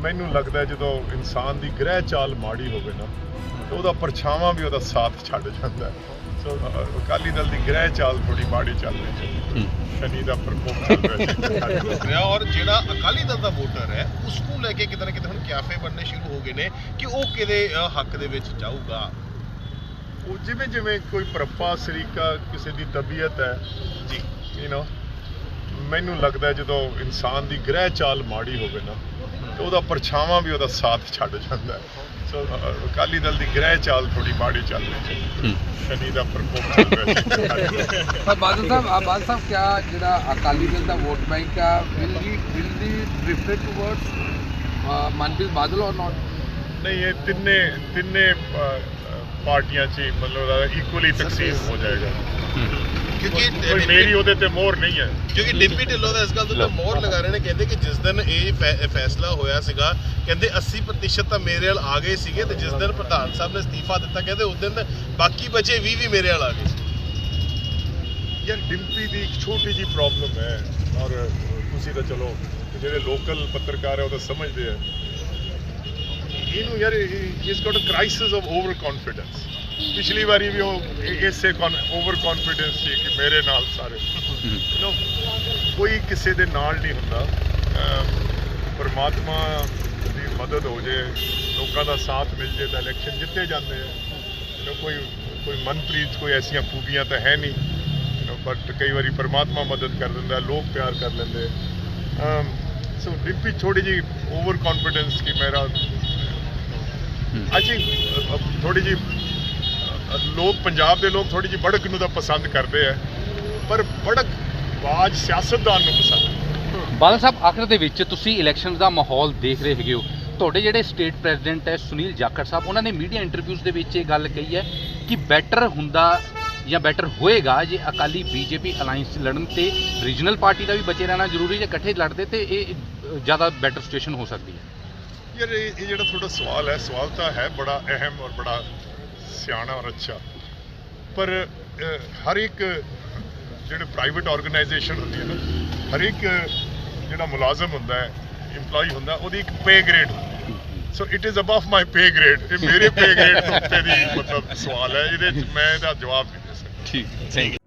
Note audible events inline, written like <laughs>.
ਮੈਨੂੰ ਲੱਗਦਾ ਜਦੋਂ ਇਨਸਾਨ ਦੀ ਗ੍ਰਹਿ ਚਾਲ ਮਾੜੀ ਹੋਵੇ ਨਾ ਤੇ ਉਹਦਾ ਪਰਛਾਵਾਂ ਵੀ ਉਹਦਾ ਸਾਥ ਛੱਡ ਜਾਂਦਾ ਹੈ। ਸੋ ਅਕਾਲੀ ਦਲ ਦੀ ਗ੍ਰਹਿ ਚਾਲ ਥੋੜੀ ਮਾੜੀ ਚੱਲ ਰਹੀ ਹੈ। ਸ਼ਨੀ ਦਾ ਪ੍ਰਕੋਪ ਚੱਲ ਰਿਹਾ ਹੈ। <laughs> ਰਿਹਾ ਔਰ ਜਿਹੜਾ ਅਕਾਲੀ ਦਲ ਦਾ ਵੋਟਰ ਹੈ ਉਸ ਨੂੰ ਲੈ ਕੇ ਕਿਤੇ ਨਾ ਕਿਤੇ ਹੁਣ ਕਿਆਫੇ ਬਣਨੇ ਸ਼ੁਰੂ ਹੋ ਗਏ ਨੇ ਕਿ ਉਹ ਕਿਹਦੇ ਹੱਕ ਦੇ ਵਿੱਚ ਜਾਊਗਾ। ਉਹ ਜਿਵੇਂ ਜਿਵੇਂ ਕੋਈ ਪ੍ਰਪਾ ਸਰੀਕਾ ਕਿਸੇ ਦੀ ਤਬੀਅਤ ਹੈ ਜੀ। ਯੂ نو ਮੈਨੂੰ ਲੱਗਦਾ ਜਦੋਂ ਇਨਸਾਨ ਦੀ ਗ੍ਰਹਿ ਚਾਲ ਮਾੜੀ ਹੋਵੇ ਨਾ ਤੇ ਉਹਦਾ ਪਰਛਾਵਾਂ ਵੀ ਉਹਦਾ ਸਾਥ ਛੱਡ ਜਾਂਦਾ ਹੈ। ਸੋ ਅਕਾਲੀ ਦਲ ਦੀ ਗ੍ਰਹਿ ਚਾਲ ਥੋੜੀ ਮਾੜੀ ਚੱਲ ਰਹੀ ਹੈ। ਸ਼ਨੀ ਦਾ ਪ੍ਰਕੋਪ ਚੱਲ ਰਿਹਾ ਹੈ ਬਾਦਲ ਸਾਹਿਬ ਆ ਬਾਦਲ ਸਾਹਿਬ ਕਿਆ ਜਿਹੜਾ ਅਕਾਲੀ ਦਲ ਦਾ ਵੋਟ ਬੈਂਕ ਆ will we will we drift towards Manpreet Badal or not ਨਹੀਂ ਇਹ ਤਿੰਨੇ ਤਿੰਨੇ ਪਾਰਟੀਆਂ 'ਚ ਮਤਲਬ ਇਕੁਅਲੀ ਤਕਸੀਮ ਹੋ ਜਾਏਗਾ। ਕਿਉਂਕਿ ਕੋਈ ਮੇਰੀ ਉਹਦੇ ਤੇ ਮੋਹਰ ਨਹੀਂ ਹੈ। ਕਿਉਂਕਿ ਡਿੰਪੀ ਢਿੱਲੋਂ ਦਾ ਇਸ ਗੱਲ ਤੋਂ ਮੋਹਰ ਲਗਾ ਰਹੇ ਨੇ ਕਹਿੰਦੇ ਕਿ ਜਿਸ ਦਿਨ ਇਹ ਫੈਸਲਾ ਹੋਇਆ ਸੀਗਾ ਕਹਿੰਦੇ 80% ਤਾਂ ਮੇਰੇ ਵੱਲ ਆ ਗਏ ਸੀਗੇ ਤੇ ਜਿਸ ਦਿਨ ਪ੍ਰਧਾਨ ਸਾਹਿਬ ਨੇ ਅਸਤੀਫਾ ਦਿੱਤਾ ਕਹਿੰਦੇ ਉਸ ਦਿਨ ਬਾਕੀ ਬਚੇ 20 ਵੀ ਮੇਰੇ ਵੱਲ ਆ ਗਏ ਯਾਰ ਡਿੰਪੀ ਦੀ ਇੱਕ ਛੋਟੀ ਜੀ ਪ੍ਰੋਬਲਮ ਹੈ ਔਰ ਤੁਸੀਂ ਤਾਂ ਚਲੋ ਜਿਹੜੇ ਲੋਕਲ ਪੱਤਰਕਾਰ ਹੈ ਉਹ ਤਾਂ ਸਮਝਦੇ ਆ। ਇਹਨੂੰ ਯਾਰ is got a crisis of over confidence ਪਿਛਲੀ ਵਾਰੀ ਵੀ ਉਹ ਇਸੇ ਓਵਰ ਕੌਨਫੀਡੈਂਸ ਸੀ ਕਿ ਮੇਰੇ ਨਾਲ ਸਾਰੇ। ਯੂ ਕੋਈ ਕਿਸੇ ਦੇ ਨਾਲ ਨਹੀਂ ਹੁੰਦਾ। ਪਰਮਾਤਮਾ ਦੀ ਮਦਦ ਹੋ ਜੇ ਲੋਕਾਂ ਦਾ ਸਾਥ ਮਿਲ ਜੇ ਤਾਂ ਇਲੈਕਸ਼ਨ ਜਿੱਤੇ ਜਾਂਦੇ ਆ। ਕੋਈ ਕੋਈ ਮਨਪ੍ਰੀਤ ਕੋਈ ਐਸੀਆਂ ਖੂਬੀਆਂ ਤਾਂ ਹੈ ਨਹੀਂ। ਬਟ ਕਈ ਵਾਰੀ ਪਰਮਾਤਮਾ ਮਦਦ ਕਰ ਦਿੰਦਾ ਲੋਕ ਪਿਆਰ ਕਰ ਲੈਂਦੇ। ਸੋ ਡਿੰਪੀ ਥੋੜੀ ਜੀ ਓਵਰ ਕੌਨਫੀਡੈਂਸ ਕਿ ਮੇਰਾ ਅਜੀ ਥੋੜੀ ਜੀ ਲੋਕ ਪੰਜਾਬ ਦੇ ਲੋਕ ਥੋੜੀ ਜੀ ਬੜਕ ਨੂੰ ਤਾਂ ਪਸੰਦ ਕਰਦੇ ਆ ਪਰ ਬੜਕ ਬਾਜ ਸਿਆਸਤਦਾਨ ਨੂੰ ਪਸੰਦ। ਬਾਦਲ ਸਾਹਿਬ ਆਖਰ ਦੇ ਵਿੱਚ ਤੁਸੀਂ ਇਲੈਕਸ਼ਨ ਦਾ ਮਾਹੌਲ ਦੇਖ ਰਹੇ ਹੈਗੇ ਹੋ ਤੁਹਾਡੇ ਜਿਹੜੇ ਸਟੇਟ ਪ੍ਰੈਜ਼ੀਡੈਂਟ ਹੈ ਸੁਨੀਲ ਜਾਖੜ ਸਾਹਿਬ ਉਹਨਾਂ ਨੇ ਮੀਡੀਆ ਇੰਟਰਵਿਊਜ਼ ਦੇ ਵਿੱਚ ਇਹ ਗੱਲ ਕਹੀ ਹੈ ਕਿ ਬੈਟਰ ਹੁੰਦਾ ਜਾਂ ਬੈਟਰ ਹੋਏਗਾ ਜੇ ਅਕਾਲੀ ਬੀਜੇਪੀ ਅਲਾਈਅੰਸ ਲੜਨ ਤੇ ਰੀਜਨਲ ਪਾਰਟੀ ਦਾ ਵੀ ਬਚੇ ਰਹਿਣਾ ਜ਼ਰੂਰੀ ਜੇ ਇਕੱਠੇ ਲੜਦੇ ਤੇ ਇਹ ਜ਼ਿਆਦਾ ਬੈਟਰ ਸਿਚੁਏਸ਼ਨ ਹੋ ਸਕਦੀ ਹੈ ਯਾਰ ਇਹ ਜਿਹੜਾ ਤੁਹਾਡਾ ਸਵਾਲ ਹੈ ਸਵਾਲ ਤਾਂ ਹੈ ਬੜਾ ਅਹਿਮ ਔਰ ਬੜਾ ਸਿਆਣਾ ਔਰ ਅੱਛਾ। ਪਰ ਹਰ ਇੱਕ ਜਿਹੜੇ ਪ੍ਰਾਈਵੇਟ ਆਰਗੇਨਾਈਜੇਸ਼ਨ ਹੁੰਦੀ ਹੈ ਨਾ, ਹਰ ਇੱਕ ਜਿਹੜਾ ਮੁਲਾਜ਼ਮ ਹੁੰਦਾ ਹੈ EMPLOYE ਹੁੰਦਾ, ਉਹਦੀ ਇੱਕ ਪੇ ਗ੍ਰੇਡ ਹੁੰਦੀ ਹੈ। So it is above my pay grade ਇਹ ਮੇਰੇ ਪੇ ਗ੍ਰੇਡ ਤੋਂ ਉੱਤੇ ਦੀ ਮਤਲਬ ਸਵਾਲ ਹੈ, ਇਹਦੇ 'ਚ ਮੈਂ ਇਹਦਾ ਜਵਾਬ ਨਹੀਂ ਦੇ ਸਕਦਾ। ਠੀਕ ਥੈਂਕ